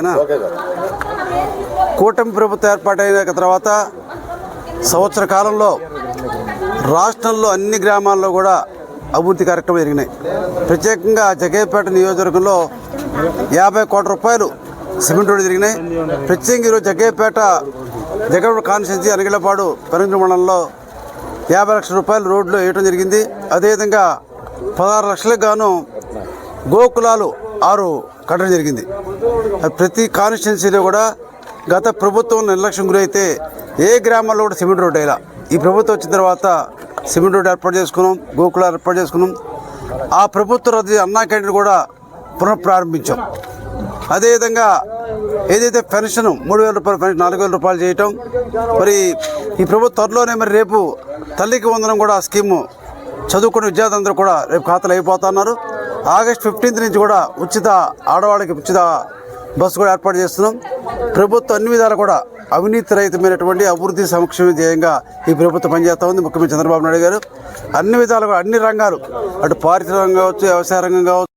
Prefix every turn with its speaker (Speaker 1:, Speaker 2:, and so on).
Speaker 1: ఓకేనా? కూటమి ప్రభుత్వం ఏర్పాటైన తర్వాత సంవత్సర కాలంలో రాష్ట్రంలో అన్ని గ్రామాల్లో కూడా అభివృద్ధి కార్యక్రమాలు జరిగినాయి. ప్రత్యేకంగా జగేపేట నియోజకవర్గంలో యాభై కోట్ల రూపాయలు సిమెంట్ రోడ్డు జరిగినాయి. ప్రత్యేకంగా ఈరోజు జగేపేట జగన్ కాన్స్టిట్యూన్సీ అనగిలపాడు పరిమితి మండలంలో యాభై లక్షల రూపాయలు రోడ్లు వేయటం జరిగింది. అదేవిధంగా పదహారు లక్షలకు గాను గోకులాలు ఆరు కట్టడం జరిగింది. ప్రతి కాన్స్టిట్యున్సీలో కూడా గత ప్రభుత్వం నిర్లక్ష్యం గురైతే ఏ గ్రామాల్లో కూడా సిమెంట్ రోడ్ వేయాల. ఈ ప్రభుత్వం వచ్చిన తర్వాత సిమెంట్ రోడ్ ఏర్పాటు చేసుకున్నాం గోకుల ఏర్పాటు చేసుకున్నాం. ఆ ప్రభుత్వ రద్దు అన్నా క్యాంటీన్ కూడా పునఃప్రారంభించాం. అదేవిధంగా ఏదైతే పెన్షన్ మూడు వేల రూపాయలు పెన్షన్ నాలుగు వేల రూపాయలు చేయటం మరి ఈ ప్రభుత్వ త్వరలోనే మరి రేపు తల్లికి వందనం కూడా స్కీము చదువుకున్న విద్యార్థులందరూ కూడా రేపు ఖాతాలు అయిపోతున్నారు ఆగస్ట్ ఫిఫ్టీన్త్ నుంచి కూడా ఉచిత ఆడవాళ్ళకి ఉచిత బస్సు కూడా ఏర్పాటు చేస్తున్నాం. ప్రభుత్వం అన్ని విధాలు కూడా అవినీతి రహితమైనటువంటి అభివృద్ధి సంక్షేమ ధ్యేయంగా ఈ ప్రభుత్వం పనిచేస్తూ ఉంది. ముఖ్యమంత్రి చంద్రబాబు నాయుడు గారు. అన్ని విధాలుగా అన్ని రంగాలు అటు పారిశ్రామిక కావచ్చు వ్యవసాయ రంగం కావచ్చు